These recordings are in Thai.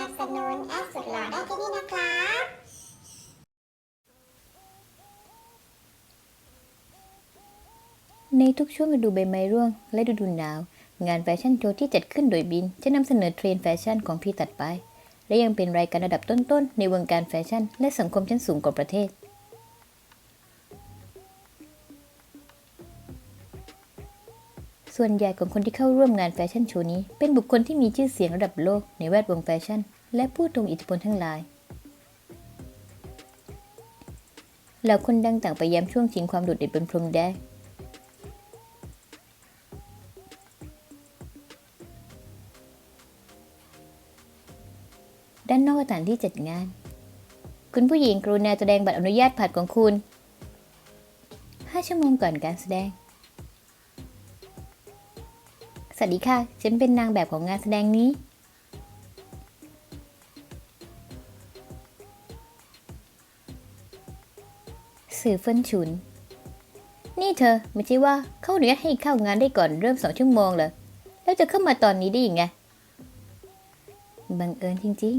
นับสนุนแอดสุดหล่อได้ที่นี่นะครับในทุกช่วงฤดูใบไม้ร่วงและฤดูหนาว งานแฟชั่นโชว์ที่จัดขึ้นโดยบิน จะนำเสนอเทรนด์แฟชั่นของพี่ตัดไป และยังเป็นรายการระดับต้นๆ ในวงการแฟชั่น และสังคมชั้นสูงของประเทศ ส่วนใหญ่ของคนที่เข้าร่วมงานแฟชั่นโชว์นี้ เป็นบุคคลที่มีชื่อเสียงระดับโลกในแวดวงแฟชั่น และผู้ทรงอิทธิพลทั้งหลายเหล่าคนดังต่างไปย้ำช่วงชิงความโดดเด่นบนพรมแดงด้านนอกสถานที่จัดงาน คุณผู้หญิงกรุณาแสดงบัตรอนุญาตผ่านของคุณ 5 ชั่วโมงก่อนการแสดง วัสดีค่ะ ฉันเป็นนางแบบของงานแสดงนี้ สื่อเฟินฉุน นี่เธอไม่ใช่ว่าเขาอนุญาตให้เข้างานได้ก่อนเริ่มสองชั่วโมงเหรอ แล้วจะเข้ามาตอนนี้ได้ยังไง บังเอิญจริง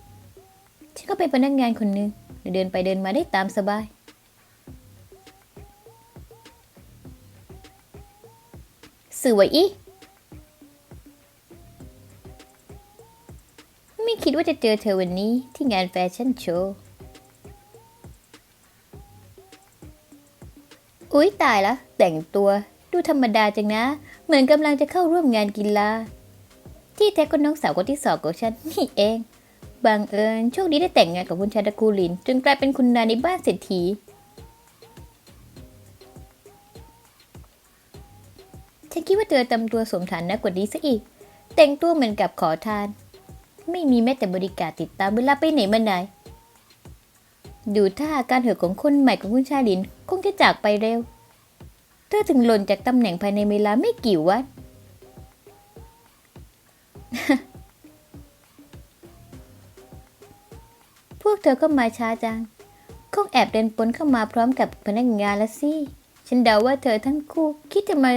ๆ ฉันก็เป็นพนักงานคนหนึ่งเดินไปเดินมาได้ตามสบาย สื่อไว้อีไม่คิดว่าจะเจอเธอวันนี้ที่งานแฟชั่นโชว์ อุ๊ย ตายละแต่งตัวดูธรรมดาจังนะ เหมือนกำลังจะเข้าร่วมงานกีฬา ที่แท้ก็น้องสาวคนที่สองของฉันนี่เองบังเอิญโชคดีได้แต่งงานกับคุณชาดากูลิน จนกลายเป็นคุณนายในบ้านเศรษฐี คิดว่าเธอตำตัวสมฐานนะกว่านี้ซะอีก แต่งตัวเหมือนกับขอทาน ไม่มีแม้แต่บริการติดตามเวลาไปไหนมาไหน ดูท่าการเหินของคนใหม่ของคุณชาลินคงจะจากไปเร็ว เธอถึงหล่นจากตำแหน่งภายในเวลาไม่กี่วันพวกเธอก็มาช้าจัง คงแอบเดินปนเข้ามาพร้อมกับพนักงานละสิ ฉันเดาว่าเธอทั้งคู่คิดจะมา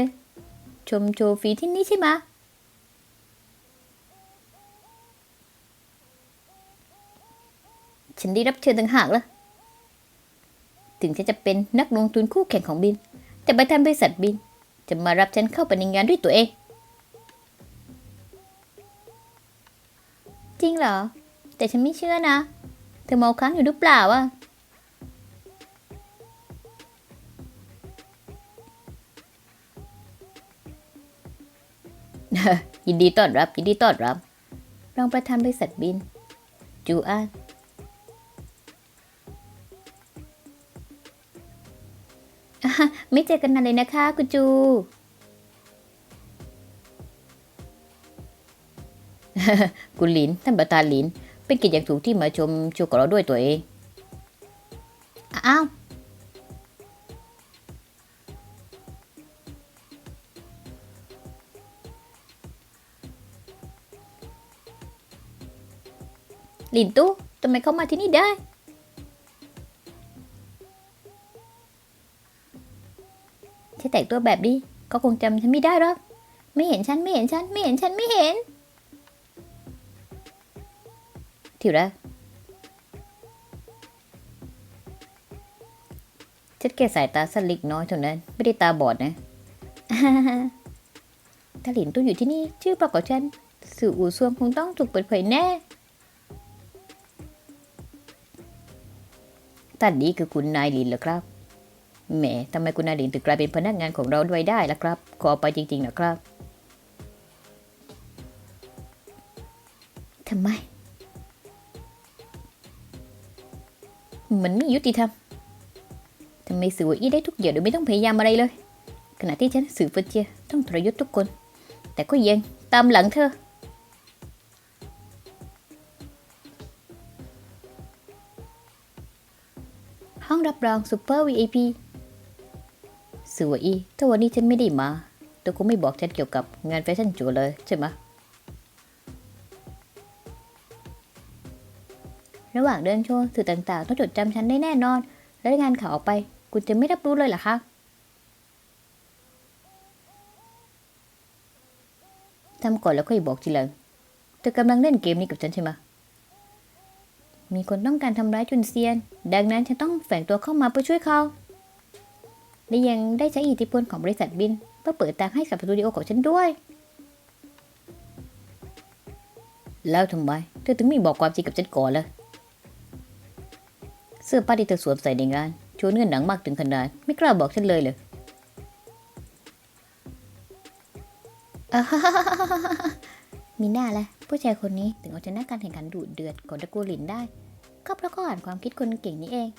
ชมโชว์ฟรีที่นี่ใช่ไหมฉันได้รับเชิญต่างหากล่ะถึงฉันจะเป็นนักลงทุนคู่แข่งของบิน แต่ประธานบริษัทบิน จะมารับฉันเข้าไปในงานด้วยตัวเอง จริงเหรอ แต่ฉันไม่เชื่อนะ เธอเมาค้างอยู่หรือเปล่าอะ ยินดีต้อนรับ ยินดีต้อนรับ รองประธานบริษัทบิน จูอานไม่เจอกันนานเลยนะคะคุณจู คุณหลิน ท่านประธานหลิน เป็นกียรติอย่างสูงที่มาชมชว์กับเราด้วยตัวเอง อ้าว ลินตู้ทำไมเข้ามาที่นี่ได้ ฉันแต่งตัวแบบนี้ก็คงจำฉันไม่ได้หรอก ไม่เห็นฉันไม่เห็นฉันไม่เห็นฉันไม่เห็นถิวระฉันแค่สายตาสล็กน้อยเท่านั้น ไม่ได้ตาบอดนะถ้าหลินตู้อยู่ที่นี่ ชื่อปรากฏฉันสื่ออู่ซ่วงคงต้องถูกเปิดเผยแน่ ท่านนี้คือคุณนายหลินเหรอครับ แหมทำไมคุณนาดินถึงกลายเป็นพนักงานของเราด้วยได้ล่ะครับ ขอไปจริงๆนะครับทำไม มันไม่ยุติธรรมทำไมสื่อว่าอีได้ทุกอย่างโดยไม่ต้องพยายามอะไรเลย ขณะที่ฉันสื่อเฟอร์เจียต้องทรยศทุกคน แต่ก็ยังตามหลังเธอ รองซูเปอร์ VIP สวยอีถ้าวันนี้ฉันไม่ได้มาเธอคงไม่บอกฉันเกี่ยวกับงานแฟชั่นโชว์เลยใช่ไหมระหว่างเดินโชว์สื่อต่างๆ ต้องจดจำฉันได้แน่นอน และงานข่าวออกไป คุณจะไม่รับรู้เลยเหรอคะ ทำก่อนแล้วค่อยบอกทีหลังเธอกำลังเล่นเกมนี้กับฉันใช่ไหม มีคนต้องการทำร้ายจุนเซียน ดังนั้นฉันต้องแฝงตัวเข้ามาเพื่อช่วยเขา และยังได้ใช้อิทธิพลของบริษัทบิน เพื่อเปิดทางให้กับสตูดิโอของฉันด้วย แล้วทำไมเธอถึงไม่บอกความจริงกับฉันก่อนล่ะเสื้อผ้าที่เธอสวมใส่ในงานชวนเงื่อนหนังมากถึงขนาด ไม่กล้าบอกฉันเลยเลยมีหน้าละ ผู้ชายคนนี้ถึงเอาชนะการแข่งขันดุเดือดของตระกูลหลินได้ก็เพราะเขาอ่านความคิดคนเก่งนี้เอง